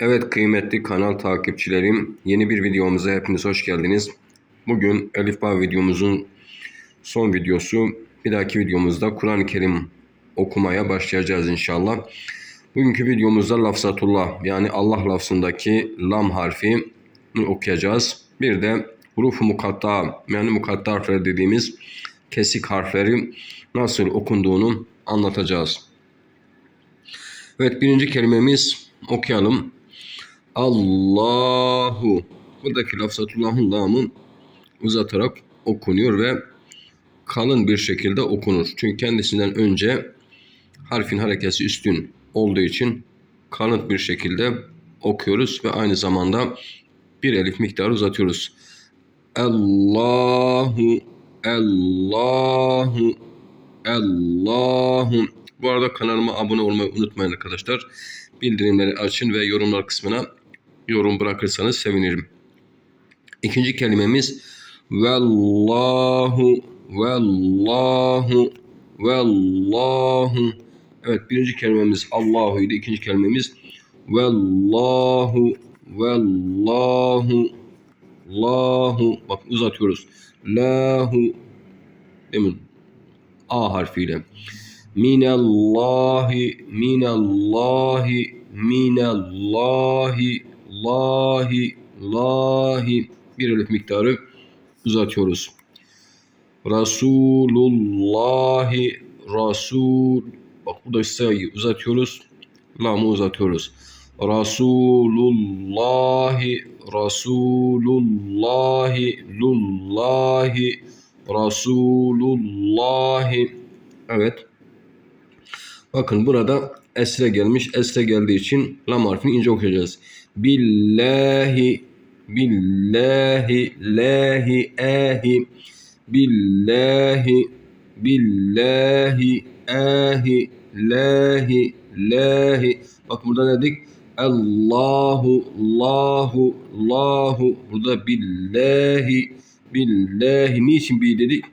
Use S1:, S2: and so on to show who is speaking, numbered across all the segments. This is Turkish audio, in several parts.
S1: Evet kıymetli kanal takipçilerim, yeni bir videomuza hepiniz hoş geldiniz. Bugün Elif Bağ videomuzun son videosu. Bir dahaki videomuzda Kur'an-ı Kerim okumaya başlayacağız inşallah. Bugünkü videomuzda lafzatullah yani Allah lafzındaki lam harfi okuyacağız. Bir de huruf mukatta yani mukatta harfler dediğimiz kesik harfleri nasıl okunduğunu anlatacağız. Evet birinci kelimemiz okuyalım. Allahu. Buradaki lafzatullahın lamı uzatarak okunuyor ve kalın bir şekilde okunur. Çünkü kendisinden önce harfin harekesi üstün olduğu için kalın bir şekilde okuyoruz ve aynı zamanda bir elif miktarı uzatıyoruz. Allahu Allahu Allahu Bu arada kanalıma abone olmayı unutmayın arkadaşlar. Bildirimleri açın ve yorumlar kısmına yorum bırakırsanız sevinirim. İkinci kelimemiz Vallahu Vallahu Vallahu Evet birinci kelimemiz Allahu idi. İkinci kelimemiz Vallahu Vallahu Lahu Bak uzatıyoruz. Lahu Demin A harfiyle. Minallahi Minallahi Minallahi Lahi Lahi bir elif miktarı uzatıyoruz. Resulullahi Rasul bak burada sayıyı uzatıyoruz. Lamı uzatıyoruz. Resulullahi Resulullahi Lullahi Resulullahi Evet. Bakın burada esre gelmiş. Esre geldiği için lam harfini ince okuyacağız. Billahi billahi lahi ahi. Billahi billahi ahi lahi lahi. Bak burada ne dedik? Allahu Allahu Allahu. Burada billahi billahi. Niçin bir dedik?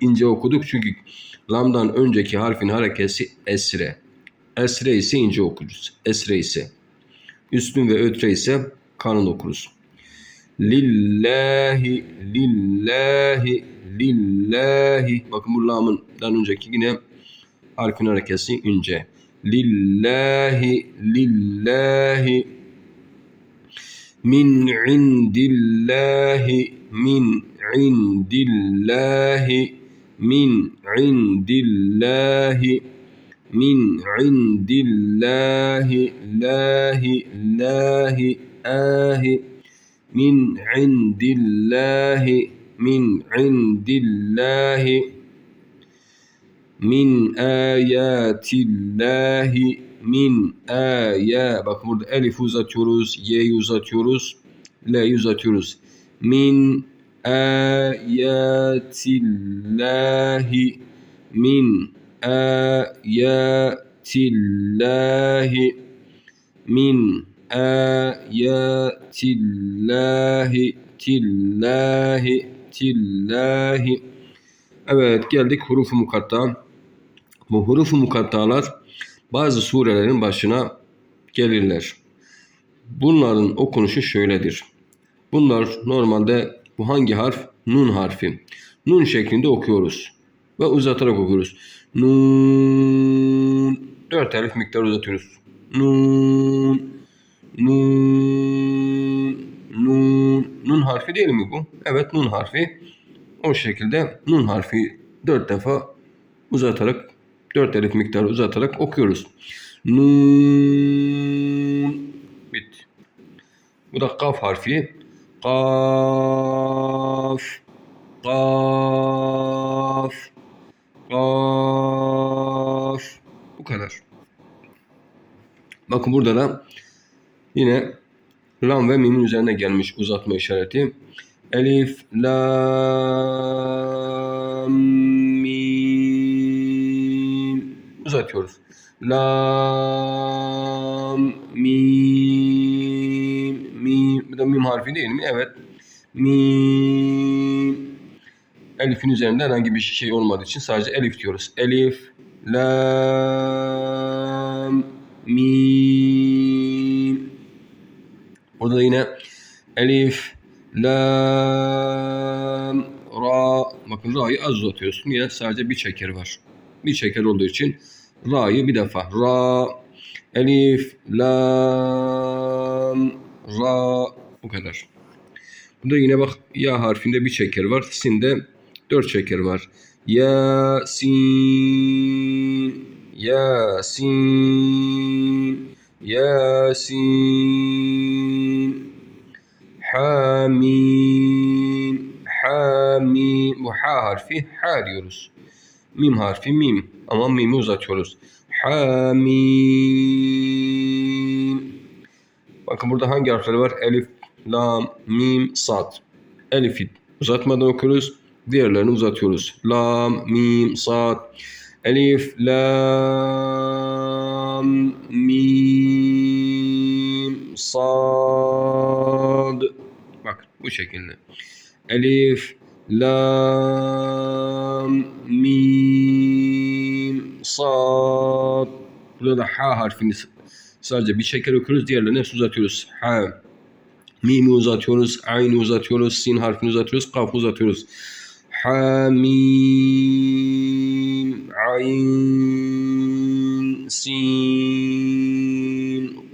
S1: İnce okuduk çünkü lamdan önceki harfin harekesi esre. Esre ise ince okuruz esre ise üstün ve ötre ise kalın okuruz. Lillahi lillahi lillahi. Bakın bu lamından önceki yine harfin harekesi ince. Lillahi lillahi. Min indillahi min indillahi. Min indillahi min indillahi lahi lahi ahi. Min indillahi min indillahi. Min ayatillahi min aya. Bak burada elif uzatıyoruz y'yi uzatıyoruz l'yi uzatıyoruz. Min ayatillahi min ayatillahi min ayatillahi tillahi tillahi Evet geldik hurufu mukatta. Bu hurufu mukattalar bazı surelerin başına gelirler. Bunların okunuşu şöyledir. Bunlar normalde bu hangi harf? Nun harfi. Nun şeklinde okuyoruz. Ve uzatarak okuyoruz. Nun. Dört elif miktar uzatıyoruz. Nun. Nun. Nun. Nun harfi değil mi bu? Evet nun harfi. O şekilde nun harfi dört defa uzatarak dört elif miktarı uzatarak okuyoruz. Nun. Bitti. Bu da kaf harfi. Kaf. Kaf. Kaf. Bu kadar. Bakın burada da yine lam ve mimin üzerine gelmiş uzatma işareti. Elif, lam, mim. Uzatıyoruz. Lam, mim, mim. Bu da mim harfi değil mi? Evet. Mim. Elif'in üzerinde herhangi bir şey olmadığı için sadece elif diyoruz. Elif, lam, mim. Burada da yine elif, lam, ra. Bakın ra'yı az uzatıyorsun. Niye? Sadece bir çeker var. Bir çeker olduğu için ra'yı bir defa. Ra, elif, lam, ra. Bu kadar. Burada yine bak ya harfinde bir çeker var. Sinde dört çeker var. Ya, sin, ya, sin, ya, sin. Hamim. Hamim. Bu ha harfi ha diyoruz. Mim harfi mim. Ama mimi uzatıyoruz. Hamim. Bakın burada hangi harfler var? Elif, lam, mim, sad. Elif'i uzatmadan okuyoruz. Diğerlerini uzatıyoruz. Lam, mim, sad. Elif, lam, mim, sad. Bak bu şekilde. Elif, lam, mim, sad. Burada da ha harfini sadece bir şeker okuyoruz. Diğerlerini hepsini uzatıyoruz. Ha. Mimi uzatıyoruz. Aynı uzatıyoruz. Sin harfini uzatıyoruz. Kaf uzatıyoruz. Hamim, ayn, sin,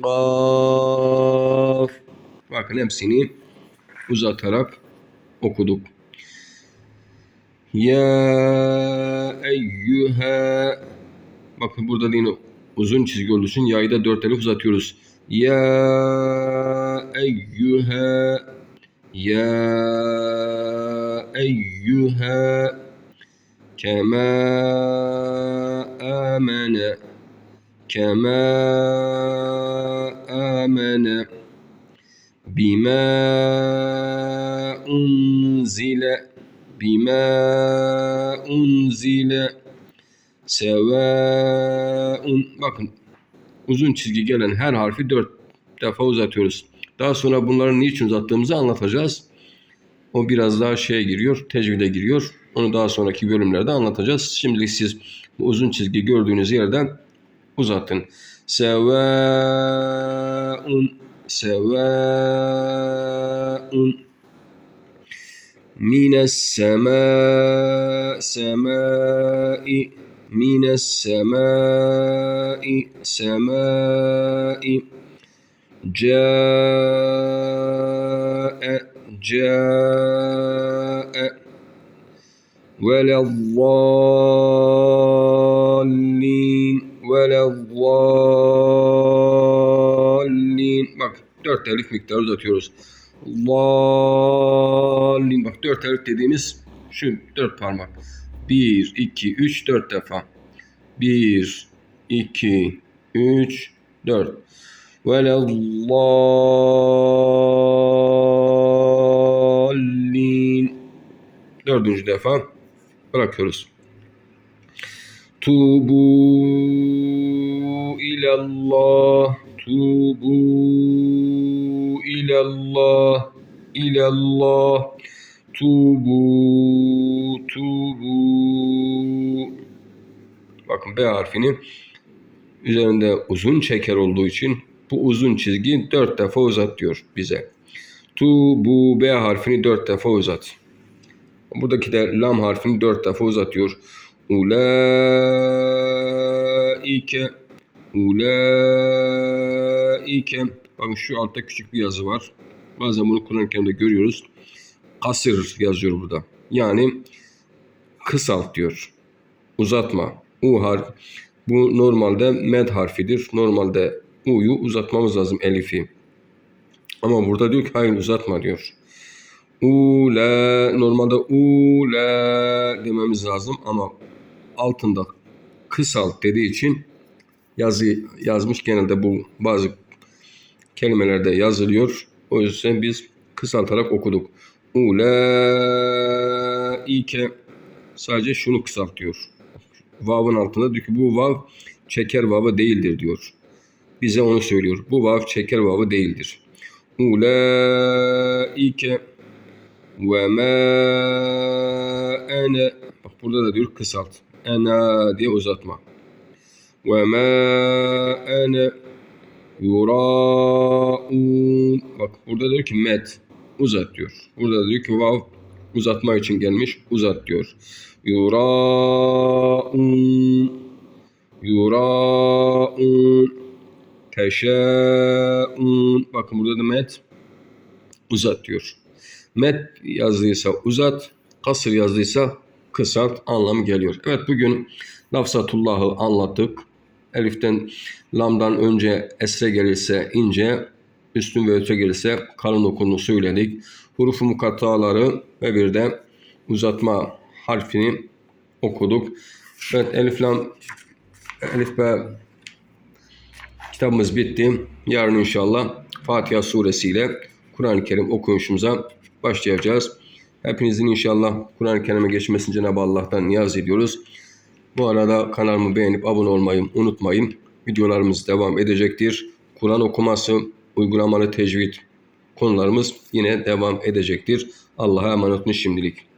S1: kaf. Bakın hepsini uzatarak okuduk. Ya eyyühe. Bakın burada da yine uzun çizgi olduğu için yayı da dört elif uzatıyoruz. Ya eyyühe. Ya eyyühe. Kema amene. Kema amene. Bima unzile. Bima unzile. Sevaun. Bakın uzun çizgi gelen her harfi dört defa uzatıyoruz. Daha sonra bunların niçin uzattığımızı anlatacağız. O biraz daha şeye giriyor, tecvide giriyor. Onu daha sonraki bölümlerde anlatacağız. Şimdilik siz bu uzun çizgi gördüğünüz yerden uzatın. Sevaun sevaun mines sema semai mines semai semai ca'e جاء ولا الضالين ولا الضالين bak dört elif miktarı uzatıyoruz Zallin bak dört elif dediğimiz şu dört parmak bir iki üç dört defa bir iki üç dört ولا Amin. Dördüncü defa bırakıyoruz. Tubu ilallah. Tubu ilallah. İlallah. Tubu. Tubu. Bakın B harfini üzerinde uzun çeker olduğu için bu uzun çizgi dört defa uzat diyor bize. Tu, bu, B harfini dört defa uzat. Buradaki de lam harfini dört defa uzatıyor. Ulaike, ulaike. Bakın şu altta küçük bir yazı var. Bazen bunu kullanırken de görüyoruz. Kasır yazıyor burada. Yani kısalt diyor. Uzatma. U harf. Bu normalde med harfidir. Normalde U'yu uzatmamız lazım Elif'i. Ama burada diyor ki hayır uzatma diyor. Ula normalde ula dememiz lazım ama altında kısalt dediği için yazı yazmış genelde bu bazı kelimelerde yazılıyor. O yüzden biz kısaltarak okuduk. Ula ike sadece şunu kısaltıyor. Vav'ın altında diyor ki bu vav çeker vavı değildir diyor bize onu söylüyor. Bu vav çeker vavı değildir. Ulaike ve ma bak burada da diyor kısalt. Ena diye uzatma. Ve ma ene yuraun Bak burada diyor ki met uzat diyor. Burada diyor ki vav uzatma için gelmiş uzat diyor. Yuraun Yuraun Teşeun Bakın burada da met uzat diyor. Met yazdıysa uzat, kasır yazdıysa kısalt anlamı geliyor. Evet bugün Lafzatullah'ı anlattık. Elif'ten lamdan önce esre gelirse ince, üstün ve öte gelirse kalın okunduğunu söyledik. Hurufu mukattaları ve bir de uzatma harfini okuduk. Evet Elif lam Elif be kitabımız bitti. Yarın inşallah Fatiha suresiyle Kur'an-ı Kerim okuyuşumuza başlayacağız. Hepinizin inşallah Kur'an-ı Kerim'e geçmesini Cenab-ı Allah'tan niyaz ediyoruz. Bu arada kanalımı beğenip abone olmayı unutmayın. Videolarımız devam edecektir. Kur'an okuması, uygulamalı tecvid konularımız yine devam edecektir. Allah'a emanet olun şimdilik.